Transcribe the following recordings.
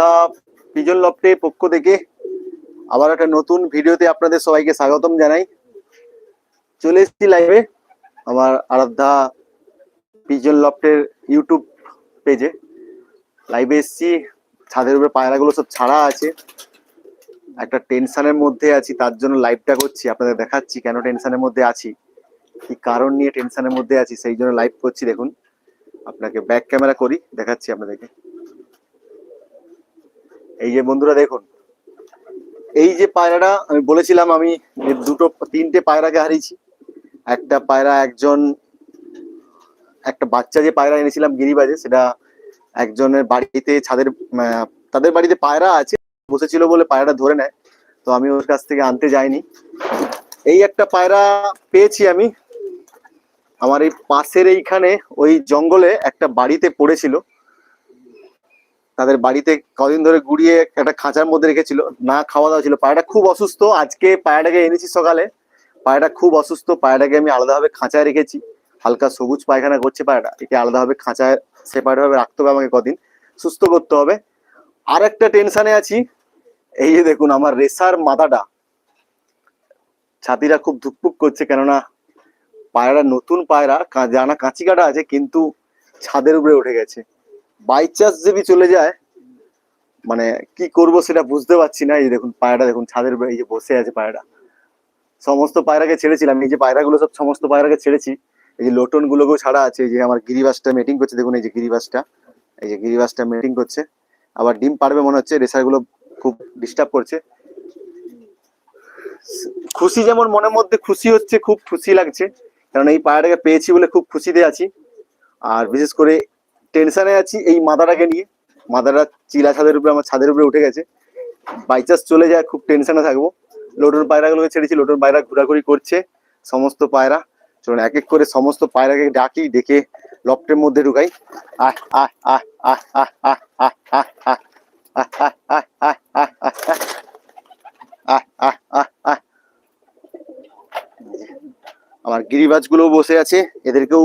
দা pigeon লফটে পক্ষ থেকে আবার একটা নতুন ভিডিওতে আপনাদের সবাইকে স্বাগতম জানাই। চলে এসেছি লাইভে আমার আরাধ্যা পিজন লফটের ইউটিউব পেজে লাইভে এসেছি, ছাদের উপরে পায়রাগুলো সব ছাড়া আছে। একটা টেনশনের মধ্যে আছি, তার জন্য লাইভটা করছি, আপনাদের দেখাচ্ছি কেন টেনশনের মধ্যে আছি, কি কারণ নিয়ে টেনশনের মধ্যে আছি, সেই জন্য লাইভ করছি, দেখুন। আপনাকে ব্যাক ক্যামেরা করি, দেখাচ্ছি আপনাদেরকে। এই যে বন্ধুরা দেখুন, এই যে পায়রাটা আমি বলেছিলাম আমি দুটো, তিনটে পায়রাকে হারিয়েছি। একটা পায়রা একজন, একটা বাচ্চা যে পায়রা এনেছিলাম গিরিবাজে, সেটা একজনের বাড়িতে ছাদের তাদের বাড়িতে পায়রা আছে, বসেছিল বলে পায়রাটা ধরে নেয়। তো আমি ওর কাছ থেকে আনতে যাইনি। এই একটা পায়রা পেয়েছি আমি। আমার এই পাশের এইখানে, ওই জঙ্গলে একটা বাড়িতে পড়েছিল। তাদের বাড়িতে কদিন ধরে গুড়িয়ে একটা খাঁচার মধ্যে রেখেছিল, না খাওয়া দাওয়া ছিল। পায়রাটা খুব অসুস্থ, আজকে পায়রাটাকে এনেছি সকালে। পায়রাটা খুব অসুস্থ, পায়রাটাকে আমি আলাদাভাবে খাঁচায় রেখেছি। হালকা সবুজ পায়খানা করছে পায়রাটা, একে আলাদাভাবে খাঁচায় সেপারেট ভাবে রাখতে হবে আমাকে কদিন। সুস্থ করতে হবে। আর একটা টেনশনে আছি, এই যে দেখুন আমার রেসার মাথাটা। ছাতিটা খুব ধুকপুক করছে, কেননা পায়রা নতুন পায়রা জানা কাঁচি কাটা আছে, কিন্তু ছাদের উপরে উঠে গেছে। বাই চান্স যদি চলে যায় মানে কি করব সেটা বুঝতে পারছি না। এই দেখুন, পায়রাটা দেখুন, ছাদের এই যে বসে আছে পায়রা সমস্ত পায়রাকে ছেড়েছিলাম। এই যে পায়রাগুলো সব সমস্ত পায়রাকে ছেড়েছি। এই যে লোটন গুলোকেও ছাড়া আছে। এই যে আমার গিরিবাসটা মিটিং করছে, দেখুন এই যে গিরিবাসটা। এই যে গিরিবাসটা মিটিং করছে। আবার ডিম পারবে মনে হচ্ছে রেসারগুলো খুব ডিস্টার্ব করছে। খুশি যেমন মনের মধ্যে খুশি হচ্ছে, খুব খুশি লাগছে। কারণ এই পায়রাটাকে পেয়েছি বলে খুব খুশিতে আছি। আর বিশেষ করে টেনশনে আছি এই মাদাটাকে নিয়ে মাদাটা চিলা ছাদের উপরে আমার ছাদের উপরে উঠে গেছে বাইচান্স চলে যায় খুব টেনশনে থাকব লোটন পায়রাগুলোকে ছেড়েছি লোটন পায়রা ঘোরাঘুরি করছে সমস্ত পায়রা চলুন এক এক করে সমস্ত পায়রাকে ডাকি ডেকে লফটের মধ্যে ঢুকাই আহ আহ আহ আহ আহ আহ আহ আহ আহ আমার গিরিবাজগুলো বসে আছে এদেরকেও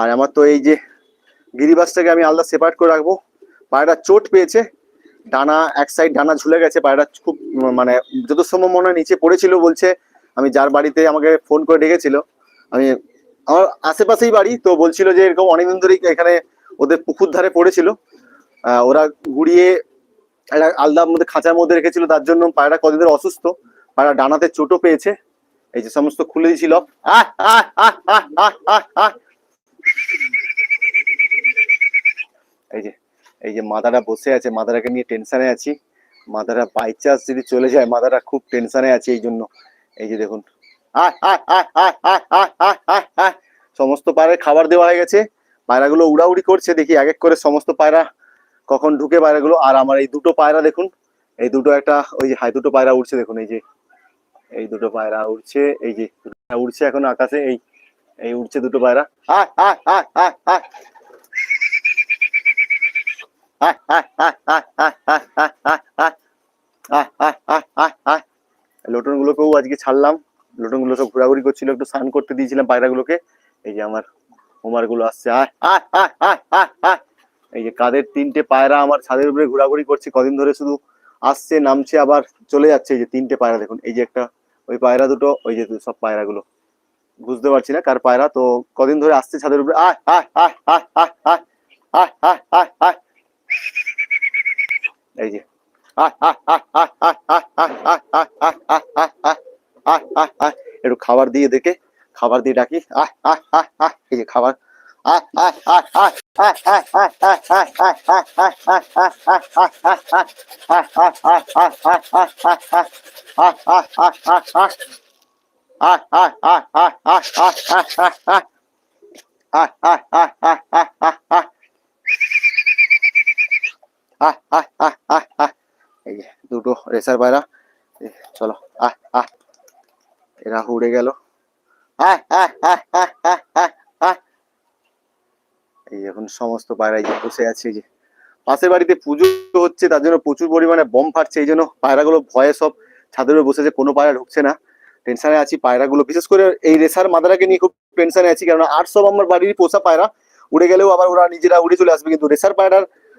আর আমার তো এই যে গিরিবাসটাকে আমি আলাদা সেপারেট করে রাখব। পায়রা চোট পেয়েছে। ডানা, এক সাইড ডানা ঝুলে গেছে। পায়রা খুব মানে যত সময় মনে নিচে পড়েছিল বলছে। আমি যার বাড়িতে আমাকে ফোন করে ডেকেছিল। আমি, আমার আশেপাশেই বাড়ি, তো বলছিল যে এরকম অনেকদিন ধরেই এখানে ওদের পুকুর ধারে পড়েছিল। ওরা গুড়িয়ে একটা আলাদার মধ্যে খাঁচার মধ্যে রেখেছিল। তার জন্য পায়রা কদিন ধরে অসুস্থ। পায়রা ডানাতে চোটও পেয়েছে। এই যে সমস্ত খুলে দিয়েছিল। আহ আহ আহ আহ আহ আহ এই যে এই যে মাদারা বসে আছে মাদারাকে নিয়ে টেনশানে আছি মাদারা বাই চান্স যদি চলে যায় মাদারা খুব টেনশানে আছে এই জন্য এই যে দেখুন সমস্ত পায়রা খাবার দেওয়া হয়ে গেছে পায়রাগুলো উড়াউড়ি করছে দেখি এক এক করে সমস্ত পায়রা কখন ঢুকে পায়রাগুলো আর আমার এই দুটো পায়রা দেখুন এই দুটো একটা ওই যে হাই দুটো পায়রা উড়ছে দেখুন এই যে এই দুটো পায়রা উড়ছে এই যে উড়ছে এখন আকাশে এই এই উড়ছে দুটো পায়রা গুলোকেও আজকে ছাড়লাম লোটনগুলো সব ঘোরাঘুরি করছিল একটু স্নান করতে দিয়েছিলাম পায়রাগুলোকে এই যে আমার হোমারগুলো আসছে এই যে কাদের তিনটে পায়রা আমার ছাদের উপরে ঘোরাঘুরি করছে কদিন ধরে শুধু আসছে নামছে আবার চলে যাচ্ছে এই যে তিনটে পায়রা দেখুন এই যে একটা ওই পায়রা দুটো ওই যে সব পায়রাগুলো বুঝতে পারছি না কার পায়রা তো কদিন ধরে আসছে ছাদের উপরে আহ আহ আহ আহ আহ আহ আহ আহ আহ এই যে একটু খাবার দিয়ে দেখে খাবার দিয়ে ডাকি এই যে খাবার আহ আহ আহ আহ আহ। এই দুটো রেসার পায়রা চলো, আহ আহ। এরা উড়ে গেল। এই এখন সমস্ত পায়রা যে বসে আছে যে পাশের বাড়িতে পুজো হচ্ছে, তার জন্য প্রচুর পরিমাণে বম ফাটছে, এই জন্য পায়রাগুলো ভয়ে সব ছাদের উপরে বসেছে কোনো পায়রা ঢুকছে না। টেনশনে আছি পায়রাগুলো। বিশেষ করে এই রেসার মাদারাকে নিয়ে খুব টেনশনে আছি, কেননা আটশো আমার বাড়ির পোষা পায়রা। উড়ে গেলেও আবার ওরা নিজেরা উড়ে চলে আসবে, কিন্তু রেসার পায়রার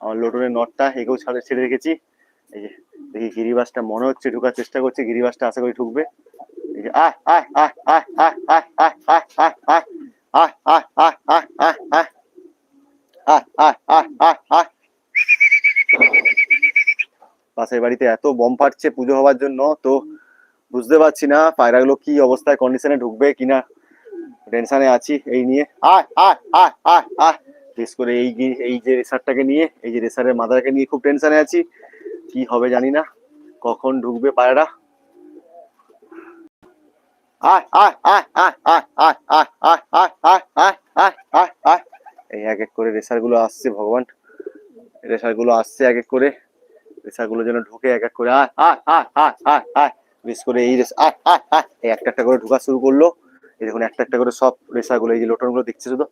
আমার লোটনের নটটা এগেও ছাড়ে ছেড়ে রেখেছি এই যে দেখি গিরিবাসটা মনে হচ্ছে ঢোকার চেষ্টা করছে গিরিবাসটা আশা করি ঢুকবে এই যে আয় আয় আয় আয় আয় আয় আয় আয় আয় আয় আয় আয় আয় আয় আয় আয় পাশের বাড়িতে এত বম ফাটছে পুজো হওয়ার জন্য তো বুঝতে পারছি না পায়রাগুলো কি অবস্থায় কন্ডিশনে ঢুকবে কিনা টেনশনে আছি এই নিয়ে আয় আয় আয় আয় বিশেষ করে এই এই যে রেশারটাকে নিয়ে এই যে রেসারের মাদারকে নিয়ে খুব টেনশনে আছি কি হবে জানি না কখন ঢুকবে পায়রা এই এক এক করে রেশারগুলো আসছে ভগবান রেশারগুলো আসছে এক এক করে রেশারগুলো যেন ঢুকে এক এক করে আয় আয় আয় আয় আয় আয় বেশ করে এই একটা একটা করে ঢুকা শুরু করল এই দেখুন একটা একটা করে সব রেসাগুলো এই যে লোটনগুলো দেখছে শুধু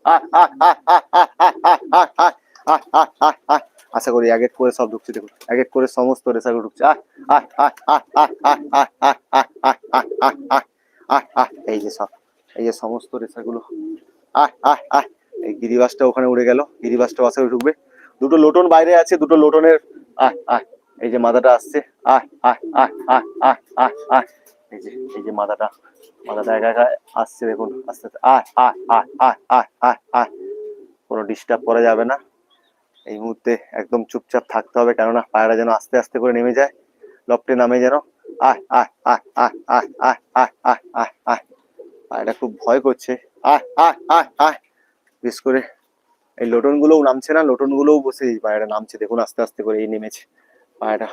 আশা করি এক এক করে সব ঢুকছে দেখুন এক এক করে সমস্ত রেসাগুলো ঢুকছে এই যে সব এই যে সমস্ত রেসাগুলো এই গিরিবাসটা ওখানে উড়ে গেল গিরিবাসটা আশা ঢুকবে দুটো লোটন বাইরে আছে দুটো লোটনের আহ আহ এই যে মাদাটা আসছে আয় আয় আয় আয় আয় আয় আয় এই যে এই যে মাদাটা মাদাটা একা একা আসছে দেখুন আস্তে আস্তে আয় আয় আয় আয় আয় আয় আয় কোনো ডিস্টার্ব করা যাবে না এই মুহূর্তে একদম চুপচাপ থাকতে হবে কেননা পায়রা যেন আস্তে আস্তে করে নেমে যায় লপটে নামে যেন আয় আয় আয় আয় আয় আয় আয় আয় আয় আয় পায়রা খুব ভয় করছে আয় আয় আয় আয় বিশেষ করে এই লোটন গুলোও নামছে না লোটন গুলোও বসে পায়রা নামছে দেখুন আস্তে আস্তে করে এই নেমেছে পায়রা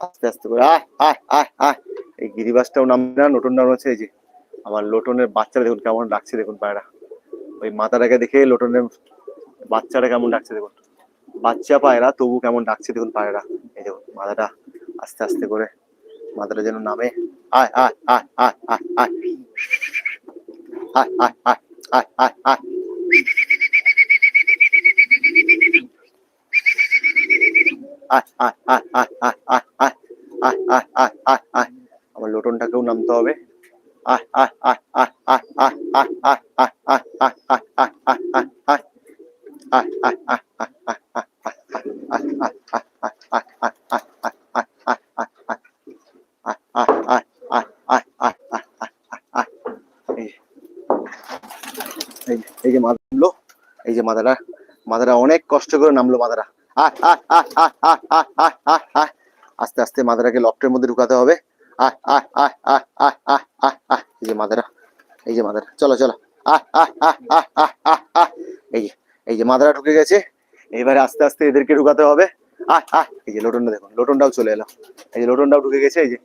আস্তে আস্তে করে আয় আয় আয় আয় এই গিরিবাসটাও নামবে না লোটনটাও হচ্ছে এই যে আমার লোটনের বাচ্চারা দেখুন কেমন ডাকছে দেখুন পায়রা ওই মাথাটাকে দেখে লোটনের বাচ্চাটা কেমন ডাকছে দেখুন বাচ্চা পায়রা তবু কেমন ডাকছে দেখুন পায়রা এই দেখুন মাথাটা আস্তে আস্তে করে মাথাটা যেন নামে আয় আয় আয় আয় আয় আয় আয় আয় আয় আয় আয় আয় আয় আয় আয় আয় এই যে মাদা নামলো এই যে মাদারা মাদারা অনেক কষ্ট করে নামলো মাদারা। আয় আয় আয় আয় আয় আয় আয় আয় আয় আস্তে আস্তে মাদারাকে লফটের মধ্যে ঢুকাতে হবে আয় আয় আয় আয় আয় আয় আয় আয় এই যে মাদারা এই যে মাদারা চলো চলো আয় আয় আয় আয় আয় আয় আয় এই যে এই যে মাদারা ঢুকে গেছে এবারে আস্তে আস্তে এদেরকে ঢুকাতে হবে আয় এই যে লোটনটা দেখুন লোটনটাও চলে এলো এই যে লোটনটাও ঢুকে গেছে এই যে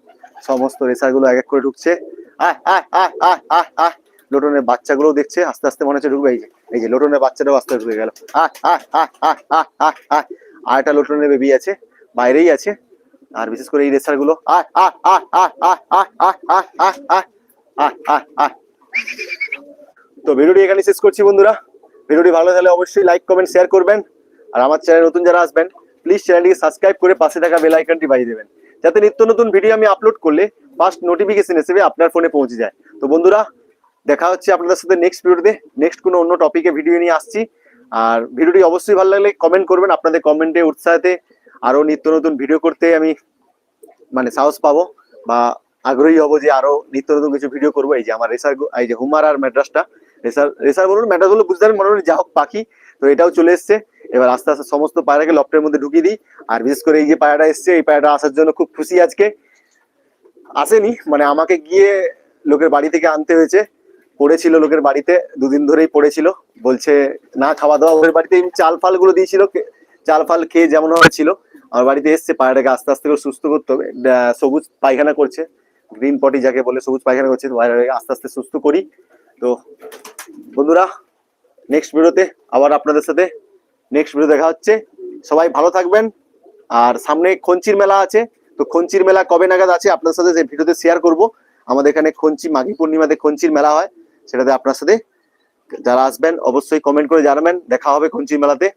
সমস্ত রেসারগুলো এক এক করে ঢুকছে আয় আয় আয় আয় আয় আয় লোটনের বাচ্চাগুলো দেখছে আস্তে আস্তে মনে হচ্ছে ঢুকবে এই যে এই যে লোটনের বাচ্চাটাও আস্তে ঢুকে গেল আয় আয় আয় আয় আয় আয় আয় আর একটা লোটনের বেবি আছে বাইরেই আছে আর বিশেষ করে এই রেসারগুলো তো ভিডিওটি এখানে শেষ করছি বন্ধুরা ভিডিওটি ভালো লাগলে অবশ্যই লাইক কমেন্ট শেয়ার করবেন আর আমার চ্যানেল নতুন যারা আসবেন প্লিজ চ্যানেলটিকে সাবস্ক্রাইব করে পাশে থাকা বেল আইকনটি বাজিয়ে দেবেন যাতে নিত্য নতুন ভিডিও আমি আপলোড করলে ফার্স্ট নোটিফিকেশন হিসেবে আপনার ফোনে পৌঁছে যায় তো বন্ধুরা দেখা হচ্ছে আপনাদের সাথে নেক্সট ভিডিওতে নেক্সট কোনো অন্য টপিকে ভিডিও নিয়ে আসছি আর ভিডিওটি অবশ্যই ভালো লাগলে কমেন্ট করবেন আপনাদের কমেন্টে উৎসাহতে আরও নিত্য নতুন ভিডিও করতে আমি মানে সাহস পাবো বা আগ্রহী হব যে আরও নিত্য নতুন কিছু ভিডিও করব। এই যে আমার রেসার এই যে হুমার আর ম্যাড্রাসটা। রেসার রেসার বলুন, ম্যাড্রাস বলুন বুঝতে পারেন, মনে হয় যা হোক পাখি। তো এটাও চলে এসছে। এবার আস্তে আস্তে সমস্ত পায়রাকে লফটের মধ্যে ঢুকিয়ে দিই। আর বিশেষ করে এই যে পায়রাটা এসছে, এই পায়রাটা আসার জন্য খুব খুশি আজকে। আসেনি মানে আমাকে গিয়ে লোকের বাড়ি থেকে আনতে হয়েছে। পড়েছিল লোকের বাড়িতে, দুদিন ধরেই পড়েছিল। বলছে, না, খাওয়া দাওয়া, ওদের বাড়িতে চাল ফালগুলো দিয়েছিল চাল ফাল খেয়ে যেমন হয়েছিল। আমার বাড়িতে এসছে, পায়রাটাকে আস্তে আস্তে করে সুস্থ করতে হবে। সবুজ পায়খানা করছে গ্রিন পটি যাকে বলে, সবুজ পায়খানা করছে, তো পায়রাটাকে আস্তে আস্তে সুস্থ করি। তো বন্ধুরা নেক্সট ভিডিওতে আবার আপনাদের সাথে নেক্সট ভিডিও দেখা হচ্ছে। সবাই ভালো থাকবেন। আর সামনে খঞ্চির মেলা আছে, তো খঞ্চির মেলা কবে নাগাদ আছে আপনার সাথে যে ভিডিওতে শেয়ার করব। আমাদের এখানে খঞ্চি, মাঘী পূর্ণিমাতে খঞ্চির মেলা হয়, সেটাতে আপনার সাথে যারা আসবেন, অবশ্যই কমেন্ট করে জানাবেন। দেখা হবে খঞ্চির মেলাতে।